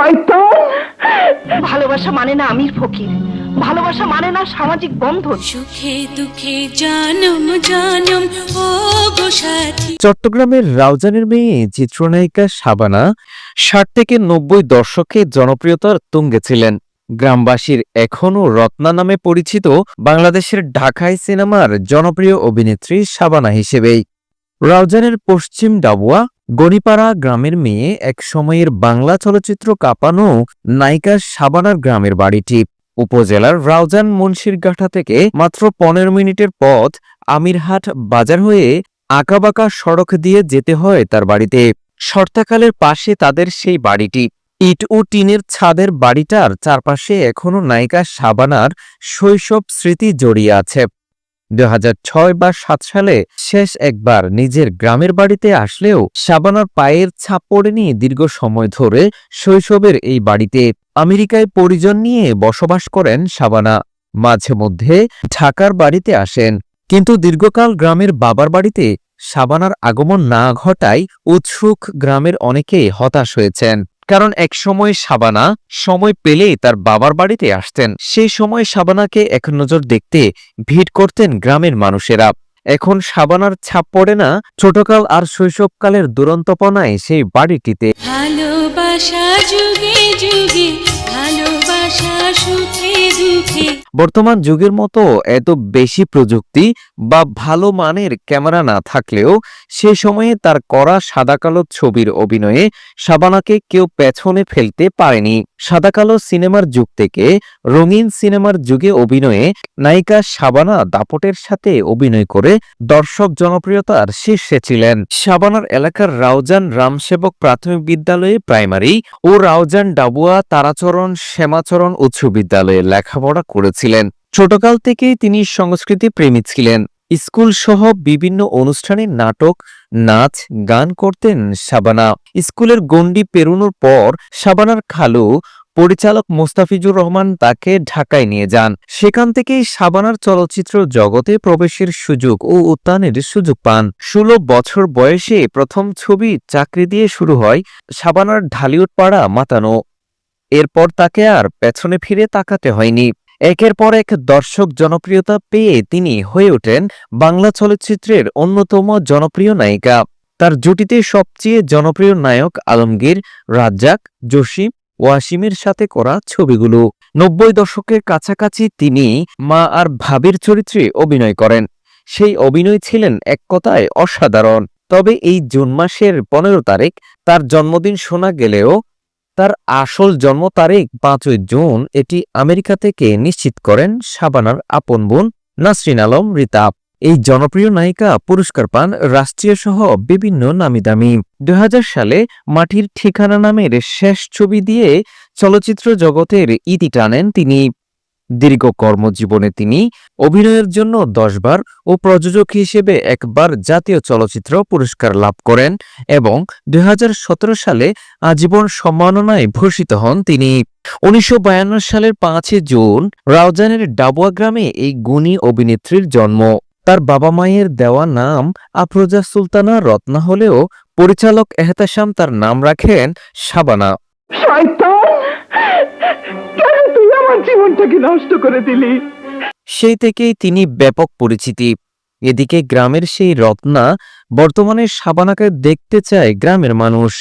শয়তান। ভালোবাসা মানে না আমির ফকির। ভালোবাসা মানে না সামাজিক বন্ধন। সুখে দুঃখে জানম জানম ও গো সাথী। চট্টগ্রামের রাউজানের মেয়ে চিত্রনায়িকা শাবানা ষাট থেকে নব্বই দশকে জনপ্রিয়তার তুঙ্গে ছিলেন। গ্রামবাসীর এখনও রত্না নামে পরিচিত বাংলাদেশের ঢাকাই সিনেমার জনপ্রিয় অভিনেত্রী শাবানা হিসেবেই। রাউজানের পশ্চিম ডাবুয়া গনিপাড়া গ্রামের মেয়ে এক সময়ের বাংলা চলচ্চিত্র কাঁপানো নায়িকা শাবানার গ্রামের বাড়িটি। উপজেলার রাউজান মুন্সিরগাঠা থেকে মাত্র পনেরো মিনিটের পথ আমিরহাট বাজার হয়ে আঁকাবাঁকা সড়ক দিয়ে যেতে হয় তার বাড়িতে। শর্তাকালের পাশে তাদের সেই বাড়িটি। ইট ও টিনের ছাদের বাড়িটার চারপাশে এখনও নায়িকা সাবানার শৈশব স্মৃতি জড়িয়ে আছে। দু ছয় বা সাত সালে শেষ একবার নিজের গ্রামের বাড়িতে আসলেও শাবানার পায়ের ছাপ পড়েনি দীর্ঘ সময় ধরে শৈশবের এই বাড়িতে। আমেরিকায় পরিজন নিয়ে বসবাস করেন শাবানা মাঝে মধ্যে ঢাকার বাড়িতে আসেন। কিন্তু দীর্ঘকাল গ্রামের বাবার বাড়িতে সাবানার আগমন না ঘটায় উৎসুক গ্রামের অনেকেই হতাশ হয়েছেন। কারণ এক সময় সাবানা সময় পেলেই তার বাবার বাড়িতে আসতেন। সেই সময় সাবানাকে এক নজর দেখতে ভিড় করতেন গ্রামের মানুষেরা। এখন সাবানার ছাপ পড়ে না ছোটকাল আর শৈশবকালের দুরন্তপনায় সেই বাড়িটিতে। ভালোবাসা যুগে যুগে ভালোবাসা সুখে দুঃখে। বর্তমান যুগের মতো এত বেশি প্রযুক্তি বা ভালো মানের ক্যামেরা না থাকলেও সে সময়ে তার করা সাদাকালো ছবির অভিনয়ে শাবানাকে কেউ পেছনে ফেলতে পারেনি। সাদাকালো সিনেমার যুগ থেকে রঙিন সিনেমার যুগে অভিনয়ে নায়িকা শাবানা দাপটের সাথে অভিনয় করে দর্শক জনপ্রিয়তার শীর্ষে ছিলেন। শাবানার এলাকার রাউজান রামসেবক প্রাথমিক বিদ্যালয়ে প্রাইমারি ও রাউজান ডাবুয়া তারাচরণ, শ্যামাচরণ উচ্চ বিদ্যালয়ে লেখাপড়া করেছিলেন। ছোটকাল থেকেই তিনি সংস্কৃতি প্রেমী ছিলেন। স্কুল সহ বিভিন্ন অনুষ্ঠানে নাটক, নাচ, গান করতেন শাবানা স্কুলের গণ্ডি পেরোনোর পর শাবানার খালু পরিচালক মোস্তাফিজুর রহমান তাকে ঢাকায় নিয়ে যান। সেখান থেকেই সাবানার চলচ্চিত্র জগতে প্রবেশের সুযোগ ও উত্থানের সুযোগ পান। ষোলো বছর বয়সে প্রথম ছবি চাকরি দিয়ে শুরু হয় শাবানার ঢালিউড পাড়া মাতানো। এরপর তাকে আর পেছনে ফিরে তাকাতে হয়নি। একের পর এক দর্শক জনপ্রিয়তা পেয়ে তিনি হয়ে ওঠেন বাংলা চলচ্চিত্রের অন্যতম জনপ্রিয় নায়িকা। তার জুটিতে সবচেয়ে জনপ্রিয় নায়ক আলমগীর, রাজ্জাক, জসিম, ওয়াসিমের সাথে করা ছবিগুলো। নব্বই দশকের কাছাকাছি তিনি মা আর ভাবির চরিত্রে অভিনয় করেন। সেই অভিনয় ছিলেন এক কথায় অসাধারণ। তবে এই জুন মাসের পনেরো তারিখ তার জন্মদিন শোনা গেলেও তার আসল জন্ম তারিখ পাঁচই জুন, এটি আমেরিকা থেকে নিশ্চিত করেন শাবানার আপন বোন নাসরিন আলম রিতাব এই জনপ্রিয় নায়িকা পুরস্কার পান রাষ্ট্রীয় সহ বিভিন্ন নামি দামি দুই সালে মাটির ঠিকানা নামের শেষ ছবি দিয়ে চলচ্চিত্র জগতের ইতি টানেন তিনি। দীর্ঘ কর্মজীবনে তিনি অভিনয়ের জন্য দশবার ও প্রযোজক হিসেবে একবার জাতীয় চলচ্চিত্র পুরস্কার লাভ করেন এবং দুই হাজার সতেরো সালে আজীবন সম্মাননায় ভূষিত হন তিনি। উনিশশো বায়ান্ন সালের পাঁচই জুন রাউজানের ডাবুয়া গ্রামে এই গুণী অভিনেত্রীর জন্ম। তার বাবা মায়ের দেওয়া নাম আফরোজা সুলতানা রত্না হলেও পরিচালক এহতাসাম তার নাম রাখেন শাবানা। আমার জীবনটাকে নষ্ট করে দিলি। সেই থেকেই তিনি ব্যাপক পরিচিতি। এদিকে গ্রামের সেই রত্না বর্তমানে সাবানাকে দেখতে চায় গ্রামের মানুষ।